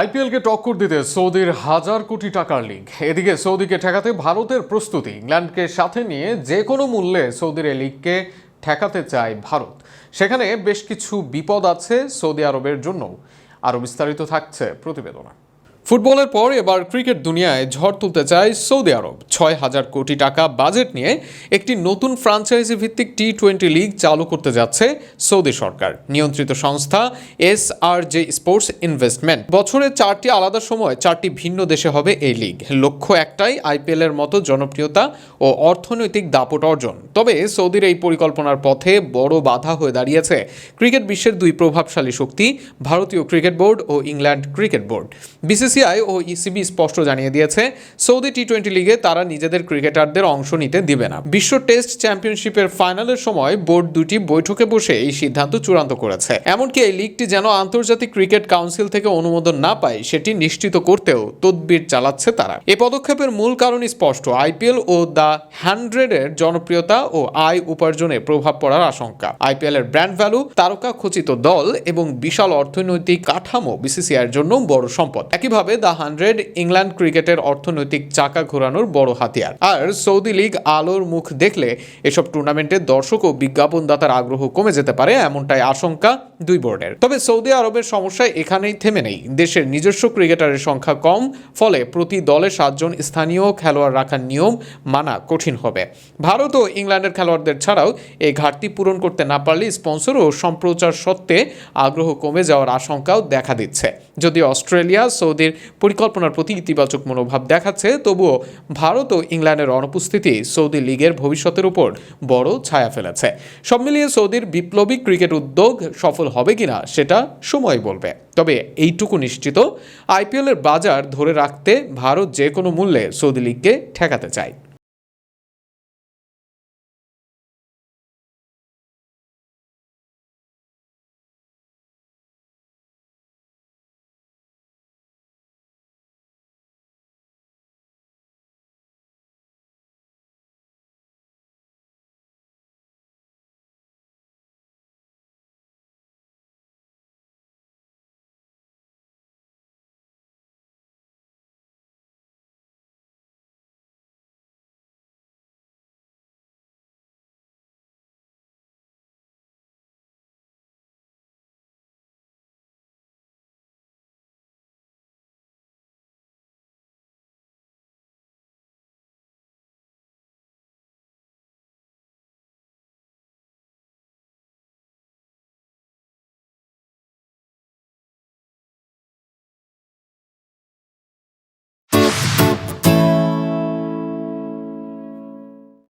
আইপিএলকে টক্কর দিতে সৌদির হাজার কোটি টাকার লিগ এদিকে সৌদিকে ঠেকাতে ভারতের প্রস্তুতি। ইংল্যান্ডকে সাথে নিয়ে যে কোনো মূল্যে সৌদির এই লিগকে ঠেকাতে চায় ভারত। সেখানে বেশ কিছু বিপদ আছে সৌদি আরবের জন্য আরও বিস্তারিত থাকছে প্রতিবেদনা। ফুটবলের পর এবার ক্রিকেট দুনিয়ায় ঝড় তুলতে চায় সৌদি আরব। ছয় হাজার কোটি টাকা বাজেট নিয়ে একটি নতুন ফ্রাঞ্চাইজি ভিত্তিক টি টোয়েন্টি লিগ চালু করতে যাচ্ছে সৌদি সরকার। নিয়ন্ত্রিত সংস্থা S R J sports investment. বছরে চারটি আলাদা সময় চারটি ভিন্ন দেশে হবে এই লিগ। লক্ষ্য একটাই আইপিএল এর মতো জনপ্রিয়তা ও অর্থনৈতিক দাপট অর্জন। তবে সৌদির এই পরিকল্পনার পথে বড় বাধা হয়ে দাঁড়িয়েছে ক্রিকেট বিশ্বের দুই প্রভাবশালী শক্তি, ভারতীয় ক্রিকেট বোর্ড ও ইংল্যান্ড ক্রিকেট বোর্ড। বিসিসিআই ও ইসিবি স্পষ্ট জানিয়ে দিয়েছে, সৌদি টি টোয়েন্টি লিগে তারা নিজেদের ক্রিকেটারদের অংশ নিতে দিবে না। বিশ্ব টেস্ট চ্যাম্পিয়নশিপের ফাইনালের সময় বোর্ড দুটি বৈঠকে বসে এই সিদ্ধান্ত চূড়ান্ত করেছে। এমনকি এই লিগটি যেন আন্তর্জাতিক ক্রিকেট কাউন্সিল থেকে অনুমোদন না পায়, সেটি নিশ্চিত করতেও তদবির চালাচ্ছে তারা। এ পদক্ষেপের মূল কারণ স্পষ্ট, আইপিএল ও দ্য হান্ড্রেডের জনপ্রিয়তা ও আয় উপার্জনে প্রভাব পড়ার আশঙ্কা। আইপিএল এর ব্র্যান্ড ভ্যালু তারকা খচিত দল এবং বিশাল অর্থনৈতিক কাঠামো বিসিসিআই এর জন্য বড় সম্পদ। একইভাবে দ্য হান্ড্রেড ইংল্যান্ড ক্রিকেটের অর্থনৈতিক চাকা ঘোরানোর বড় হাতিয়ার। আর সৌদি লীগ আলোর মুখ দেখলে এসব টুর্নামেন্টে দর্শক ও বিজ্ঞাপনদাতার আগ্রহ কমে যেতে পারে এমনটাই আশঙ্কা দুই বোর্ডের। তবে সৌদি আরবের সমস্যা এখানেই থেমে নেই। দেশের নিজস্ব ক্রিকেটারের সংখ্যা কম, ফলে প্রতি দলে সাতজন স্থানীয় খেলোয়াড় রাখার নিয়ম মানা কঠিন হবে। ভারত ও ইংল্যান্ডের খেলোয়াড়দের ছাড়াও এই ঘাটতি পূরণ করতে না পারলে স্পন্সর ও সম্প্রচার সত্ত্বে আগ্রহ কমে যাওয়ার আশঙ্কাও দেখা দিচ্ছে। যদি অস্ট্রেলিয়া, সৌদির পরিকল্পনার প্রতি ইতিবাচক মনোভাব দেখাচ্ছে, তবুও ভারত ও ইংল্যান্ডের অনুপস্থিতি সৌদি লীগের ভবিষ্যতের উপর বড় ছায়া ফেলেছে। সব মিলিয়ে সৌদির বিপ্লবী ক্রিকেট উদ্যোগ সফল হবে কিনা সেটা সময় বলবে। তবে এইটুকু নিশ্চিত, আইপিএলের বাজার ধরে রাখতে ভারত যে কোনো মূল্যে সৌদি লীগকে ঠেকাতে চায়।